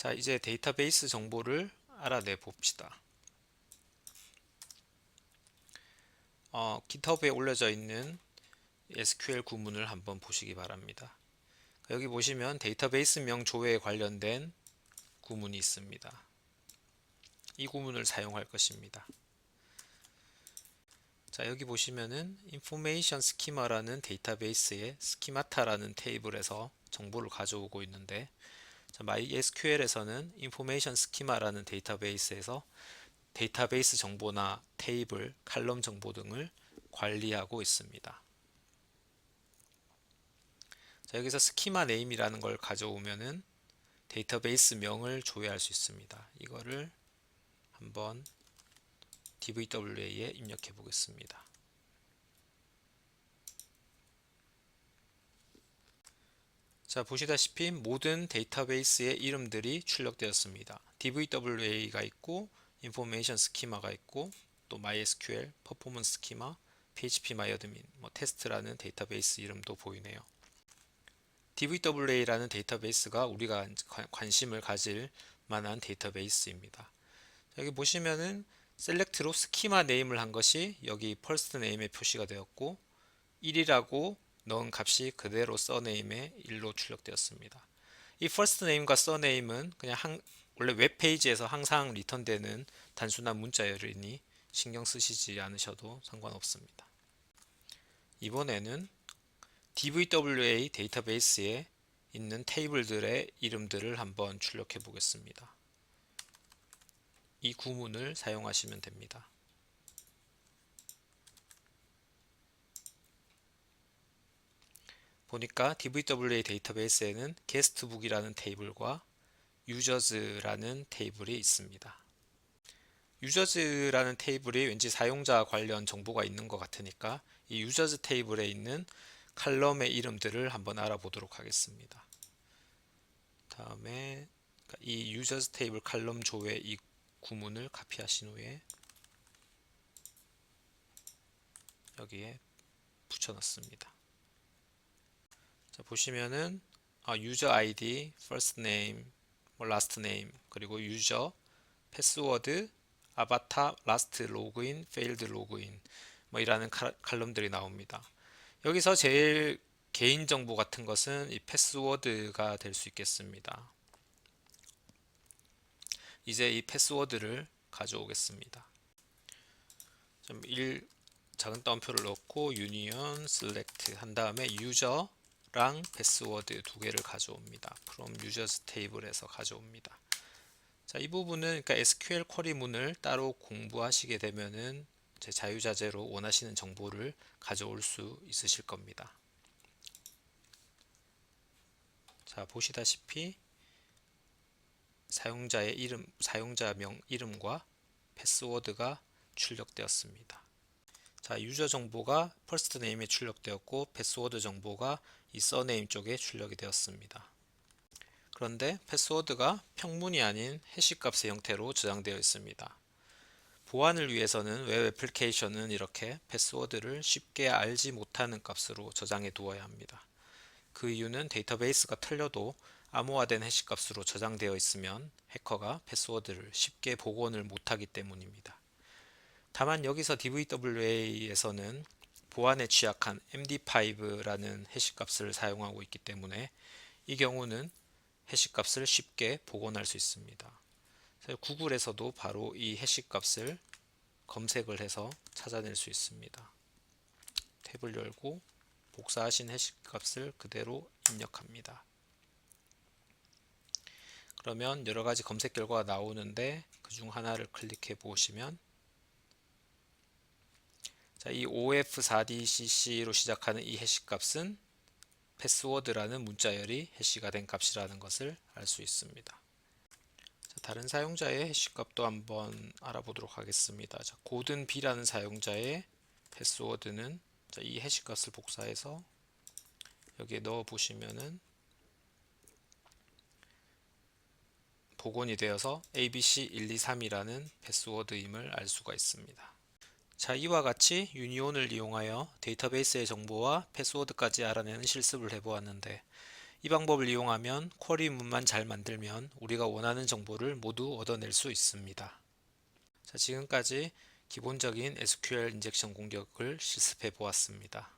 자, 이제 데이터베이스 정보를 알아내 봅시다. 어, GitHub에 올려져 있는 SQL 구문을 한번 보시기 바랍니다. 여기 보시면 데이터베이스 명 조회에 관련된 구문이 있습니다. 이 구문을 사용할 것입니다. 자, 여기 보시면은 information schema라는 데이터베이스의 schemata라는 테이블에서 정보를 가져오고 있는데 자, MySQL에서는 information schema라는 데이터베이스에서 데이터베이스 정보나 테이블, 칼럼 정보 등을 관리하고 있습니다. 자, 여기서 스키마 네임이라는 걸 가져오면은 데이터베이스 명을 조회할 수 있습니다. 이거를 한번 DVWA에 입력해 보겠습니다. 자, 보시다시피 모든 데이터베이스의 이름들이 출력되었습니다. DVWA가 있고, Information Schema가 있고, 또 MySQL, Performance Schema, PHP MyAdmin, 뭐 테스트라는 데이터베이스 이름도 보이네요. DVWA라는 데이터베이스가 우리가 관심을 가질 만한 데이터베이스입니다. 여기 보시면은 셀렉트로 스키마 네임을 한 것이 여기 퍼스트 네임에 표시가 되었고 1이라고 넣은 값이 그대로 써네임에 1로 출력되었습니다. 이 first name과 surname은 그냥 한, 원래 웹페이지에서 항상 리턴되는 단순한 문자열이니 신경 쓰시지 않으셔도 상관없습니다. 이번에는 DVWA 데이터베이스에 있는 테이블들의 이름들을 한번 출력해 보겠습니다. 이 구문을 사용하시면 됩니다. 보니까 DVWA 데이터베이스에는 게스트북이라는 테이블과 유저즈라는 테이블이 있습니다. 유저즈라는 테이블이 왠지 사용자 관련 정보가 있는 것 같으니까 이 유저즈 테이블에 있는 칼럼의 이름들을 한번 알아보도록 하겠습니다. 다음에 이 유저즈 테이블 칼럼 조회 이 구문을 카피하신 후에 여기에 붙여넣습니다. 자, 보시면은 아, 유저 아이디, first name, 뭐 last name, 그리고 유저, 패스워드, 아바타, last 로그인, failed 로그인 뭐 이라는 칼럼들이 나옵니다. 여기서 제일 개인 정보 같은 것은 이 패스워드가 될 수 있겠습니다. 이제 이 패스워드를 가져오겠습니다. 1 작은 따옴표를 넣고 유니언 셀렉트 한 다음에 유저 랑 패스워드 두 개를 가져옵니다. from users 테이블에서 가져옵니다. 자, 이 부분은 그러니까 SQL 쿼리 문을 따로 공부하시게 되면은 제 자유자재로 원하시는 정보를 가져올 수 있으실 겁니다. 자, 보시다시피 사용자의 이름, 사용자명 이름과 패스워드가 출력되었습니다. 자, 유저 정보가 퍼스트 네임에 출력되었고 패스워드 정보가 이 서네임 쪽에 출력이 되었습니다. 그런데 패스워드가 평문이 아닌 해시값의 형태로 저장되어 있습니다. 보안을 위해서는 웹 애플리케이션은 이렇게 패스워드를 쉽게 알지 못하는 값으로 저장해 두어야 합니다. 그 이유는 데이터베이스가 틀려도 암호화된 해시값으로 저장되어 있으면 해커가 패스워드를 쉽게 복원을 못하기 때문입니다. 다만 여기서 DVWA에서는 보안에 취약한 MD5라는 해시값을 사용하고 있기 때문에 이 경우는 해시값을 쉽게 복원할 수 있습니다. 구글에서도 바로 이 해시값을 검색을 해서 찾아낼 수 있습니다. 탭을 열고 복사하신 해시값을 그대로 입력합니다. 그러면 여러 가지 검색 결과가 나오는데 그 중 하나를 클릭해 보시면 자, 이 OF4DCC로 시작하는 이 해시 값은 패스워드라는 문자열이 해시가 된 값이라는 것을 알 수 있습니다. 자, 다른 사용자의 해시 값도 한번 알아보도록 하겠습니다. 자, 고든 B라는 사용자의 패스워드는 자, 이 해시 값을 복사해서 여기에 넣어 보시면은 복원이 되어서 ABC123이라는 패스워드임을 알 수가 있습니다. 자, 이와 같이 유니온을 이용하여 데이터베이스의 정보와 패스워드까지 알아내는 실습을 해보았는데 이 방법을 이용하면 쿼리 문만 잘 만들면 우리가 원하는 정보를 모두 얻어낼 수 있습니다. 자, 지금까지 기본적인 SQL 인젝션 공격을 실습해 보았습니다.